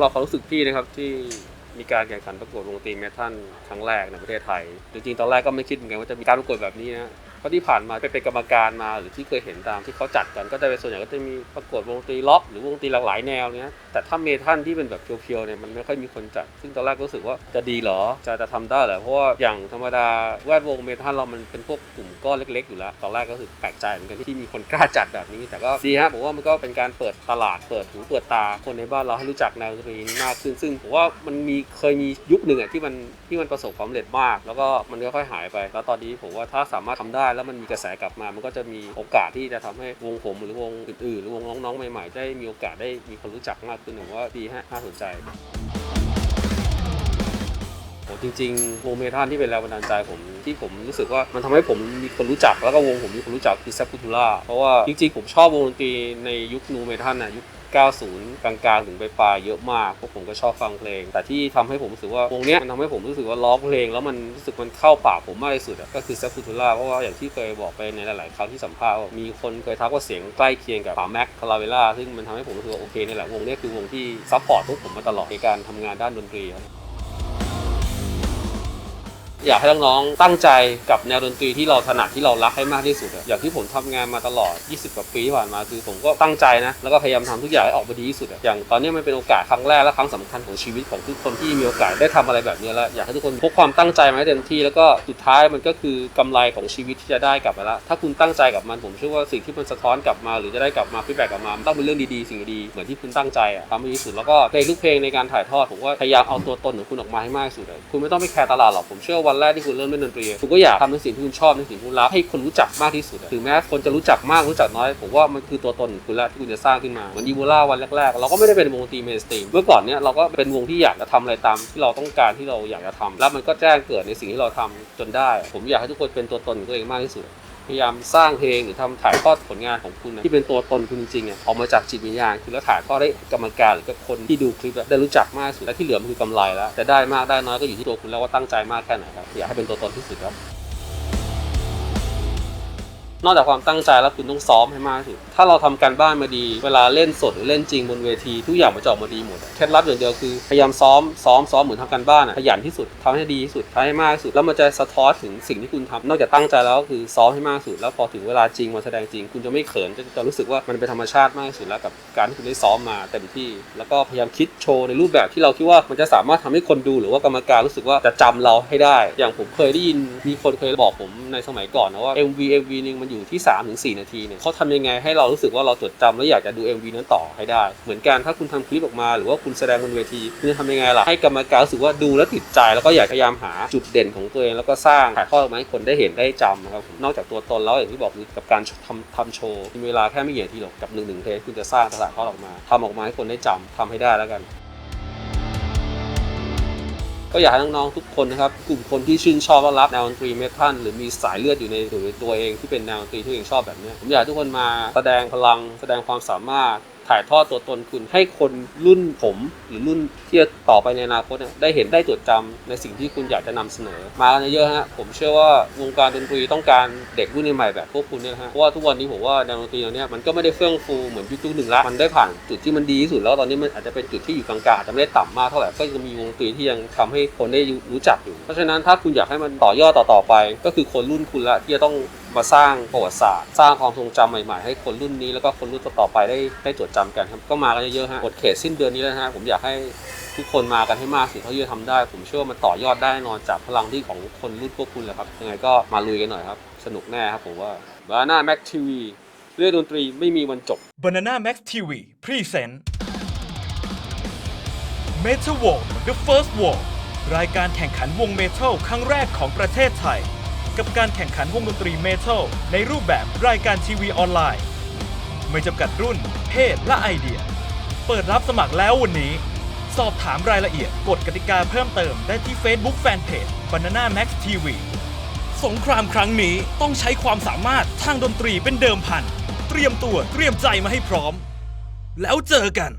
ำหรับความรู้สึกพี่นะครับที่มีการแข่งขันประกวดวงตรีเมทัลครั้งแรกในประเทศไทย จริงๆ ตอนแรกก็ไม่คิดเหมือนกันว่าจะมีการประกวดแบบนี้นะ เพราะที่ผ่านมาไปเป็นกรรมการมาหรือที่เคยเห็นตามที่เขาจัดกันก็จะเป็นส่วนใหญ่ก็จะมีประกวดวงดนตรีล็อกหรือวงดนตรีหลากหลายแนวเนี้ยแต่ถ้าเมทัลที่เป็นแบบเพียวๆเนี่ยมันไม่ค่อยมีคนจัด ซึ่งตอนแรกก็รู้สึกว่าจะดีหรอจะจะทำได้เหรอเพราะว่าอย่างธรรมดาแวดวงเมทัลเรามันเป็นพวกกลุ่มก้อนเล็ก ๆ อยู่แล้วตอนแรกก็รู้สึกแปลกใจเหมือนกันที่มีคนกล้าจัดแบบนี้ แต่ก็ดีฮะผมว่ามันก็เป็นการเปิดตลาดเปิดหูเปิดตาคนในบ้านเราให้รู้จักแนวดนตรีนี้มากขึ้นซึ่งผมว่ามันมีเคยมียุคหนึ่งอะที่มันที่มันประสบความสำเร็จมาก แล้วก็มันค่อยหายไป แล้วตอนนี้ผมว่าถ้าสามารถทำได้แล้วมันมีกระแสกลับมา มันก็จะมีโอกาสที่จะทำให้วงผมหรือวงอื่นๆหรือวงน้องๆใหม่ๆ ได้มีโอกาสได้มีคนรู้จักมากขึ้นผมว่าดีฮะน่าสนใจโหจริงๆวงเมทัลที่เป็นแรงบันดาลใจผมที่ผมรู้สึกว่ามันทำให้ผมมีคนรู้จักแล้วก็วงผมมีคนรู้จักคือแซ p พูทูล่าเพราะว่าจริงๆผมชอบวงดนตรีในยุคนูเมทัลนะยุค 90 กลางๆถึงปลายๆเยอะมากพวกผมก็ชอบฟังเพลง แต่ที่ทำให้ผมรู้สึกว่าวงเนี้ยมันทำให้ผมรู้สึกว่าร้องเพลง แล้วมันรู้สึกมันเข้าปากผมมากที่สุดก็คือแซ p พูทูล่าเพราะว่าอย่างที่เคยบอกไปในหลายๆครั้งที่สัมภาษณ์มีคนเคยทักว่าเสียงใกล้เคียงกับปาแม็กคาราเวล่าซึ่งมันทำให้ผมรู้สึกว่าโอเคนี่แหละวงนี้คือวงที่ซัพพอร์ตพวกผมมาตลอดในการทำงานด้านดนตรีครับ อยากให้น้องๆตั้งใจกับแนวดนตรีที่เราถนัดที่เรารักให้มากที่สุดอะอย่างที่ผมทำงานมาตลอด 20 กว่าปีที่ผ่านมาคือผมก็ตั้งใจนะ แล้วก็พยายามทำทุกอย่างให้ออกมาดีที่สุดอะอย่างตอนนี้มันเป็นโอกาสครั้งแรกและครั้งสำคัญของชีวิตของทุกคนที่มีโอกาสได้ทำอะไรแบบนี้แล้วอยากให้ทุกคนพกความตั้งใจมาให้เต็มที่ แล้วก็สุดท้ายมันก็คือกำไรของชีวิตที่จะได้กลับมาละถ้าคุณตั้งใจกับมันผมเชื่อว่าสิ่งที่มันสะท้อนกลับมาหรือจะได้กลับมาฟีดแบ็กกลับมามันต้องเป็นเรื่องดีๆสิ่งดีๆเหมือนที่คุณตั้งใจอะทำให้ดีที่สุดแล้วก็เพลงทุกเพลงในการถ่ายทอดผมว่าพยายามเอาตัวตนของคุณออกมาให้มากที่สุดคุณไม่ต้องไปแคร์ตลาดหรอกผมเชื่อว่าวันแรกที่คุณเริ่มเล่นดนตรีคุณก็อยากทำในสิ่งที่คุณชอบในสิ่งที่คุณรักให้คนรู้จักมากที่สุดถึงแม้คนจะรู้จักมากรู้จักน้อยผมว่ามันคือตัวตนของคุณแล้วที่คุณจะสร้างขึ้นมาเหมือนอีโบลาวันแรกๆเราก็ไม่ได้เป็นวงดนตรีเมนสตรีมเมื่อก่อนเนี้ยเราก็เป็นวงที่อยากจะทำอะไรตามที่เราต้องการที่เราอยากจะทำแล้วมันก็แจ้งเกิดในสิ่งที่เราทำจนได้ ผมอยากให้ทุกคนเป็นตัวตนของตัวเองมากที่สุด พยายามสร้างเพลงหรือทำถ่ายทอดผลงานของคุณนะที่เป็นตัวตนคุณจริงๆอะออกมาจากจิตวิญญาณคุณแล้วถ่ายทอดให้กรรมการหรือกับคนที่ดูคลิปได้รู้จักมากสุดและที่เหลือมันคือกำไรแล้วแต่ได้มากได้น้อยก็อยู่ที่ตัวคุณแล้วว่าตั้งใจมากแค่ไหนครับอยากให้เป็นตัวตนที่สุดครับ นอกจากความตั้งใจแล้วคุณต้องซ้อมให้มากที่สุดถ้าเราทำการบ้านมาดี เวลาเล่นสดหรือเล่นจริงบนเวทีทุกอย่างมันจะออกมาดีหมดเคล็ดลับอย่างเดียวคือพยายามซ้อมซ้อมซ้อมเหมือนทำการบ้านอะขยันที่สุดทำให้ดีที่สุดทำให้มากที่สุด แล้วมันจะสะท้อนถึงสิ่งที่คุณทำนอกจากตั้งใจแล้วก็คือซ้อมให้มากที่สุด แล้วพอถึงเวลาจริงมาแสดงจริง คุณจะไม่เขินจะจะรู้สึกว่ามันเป็นธรรมชาติมากที่สุดแล้วกับการที่คุณได้ซ้อมมาเต็มที่ แล้วก็พยายามคิดโชว์ในรูปแบบที่เราคิดว่ามันจะสามารถทำให้คนดูหรือว่ากรรมการรู้สึกว่าจะจำเราให้ได้ อย่างผมเคยได้ยินมีคนเคยบอกผมในสมัยก่อนนะว่า MV MV นึงมันอยู่ที่3ถึง4นาทีเนี่ยเขาทำยังไงให้เรารู้สึกว่าเราจดจำแล้วอยากจะดู MV นั้นต่อให้ได้ เหมือนกันถ้าคุณทำคลิปออกมา หรือว่าคุณแสดงบนเวทีคุณจะทำยังไงล่ะให้กรรมการรู้สึกว่าดูแล้วติดใจ แล้วก็อยากพยายามหาจุดเด่นของตัวเองแล้วก็สร้างถ่ายทอดออกมาให้คนได้เห็นได้จำนะครับนอกจากตัวตนแล้วอย่างที่บอกคือกับการทำทำโชว์มีเวลาแค่ไม่กี่นาทีหรอกกับหนึ่งหนึ่งเทปคุณจะสร้างถ่ายทอดออกมาทำออกมาให้คนได้จำทำให้ได้แล้วกัน ก็อยากให้น้องๆทุกคนนะครับ กลุ่มคนที่ชื่นชอบและรักแนวดนตรีเมทัลหรือมีสายเลือดอยู่ในตัวเองที่เป็นแนวดนตรีที่ตัวเองชอบแบบนี้ผมอยากให้ทุกคนมาแสดงพลังแสดงความสามารถ ถ่ายทอดตัวตนคุณ ให้คนรุ่นผม หรือรุ่นที่จะต่อไปในอนาคตเนี่ยได้เห็นได้จดจำในสิ่งที่คุณอยากจะนำเสนอ มากันเยอะฮะผมเชื่อว่าวงการดนตรีต้องการเด็กรุ่นใหม่แบบพวกคุณเนี่ยฮะเพราะว่าทุกวันนี้ผมว่าแนวดนตรีเนี่ยมันก็ไม่ได้เฟื่องฟูเหมือนยุคหนึ่งละมันได้ผ่านจุดที่มันดีที่สุดแล้วตอนนี้มันอาจจะเป็นจุดที่อยู่กลางๆอาจจะไม่ได้ต่ำมากเท่าไหร่ก็ยังมีวงดนตรีที่ยังทำให้คนได้รู้จักอยู่ เพราะฉะนั้นถ้าคุณอยากให้มันต่อยอดต่อๆไป ก็คือคนรุ่นคุณละที่จะต้อง มาสร้างประวัติศาสตร์ สร้างความทรงจำใหม่ๆ ให้คนรุ่นนี้แล้วก็คนรุ่นต่อๆไปได้ได้จดจำกันครับก็มากันเยอะๆฮะหมดเขตสิ้นเดือนนี้แล้วฮะผมอยากให้ทุกคนมากันให้มากสิเท่าที่จะทำได้ ผมเชื่อว่ามันต่อยอดได้นอนจากพลังที่ของคนรุ่นพวกคุณแหละครับยังไงก็มาลุยกันหน่อยครับ สนุกแน่ครับผมว่าบานาแม็กทีวีเรื่องดนตรีไม่มีวันจบ Banana Max TV Present Metal War The First War รายการแข่งขันวงเมทัลครั้งแรกของประเทศไทย กับการแข่งขันวงดนตรีเมทัลในรูปแบบรายการทีวีออนไลน์ ไม่จำกัดรุ่น เพศและไอเดีย เปิดรับสมัครแล้ววันนี้ สอบถามรายละเอียดกฎกติกาเพิ่มเติมได้ที่ Facebook Fanpage Banana Max TV สงครามครั้งนี้ต้องใช้ความสามารถทางดนตรีเป็นเดิมพัน เตรียมตัวเตรียมใจมาให้พร้อม แล้วเจอกัน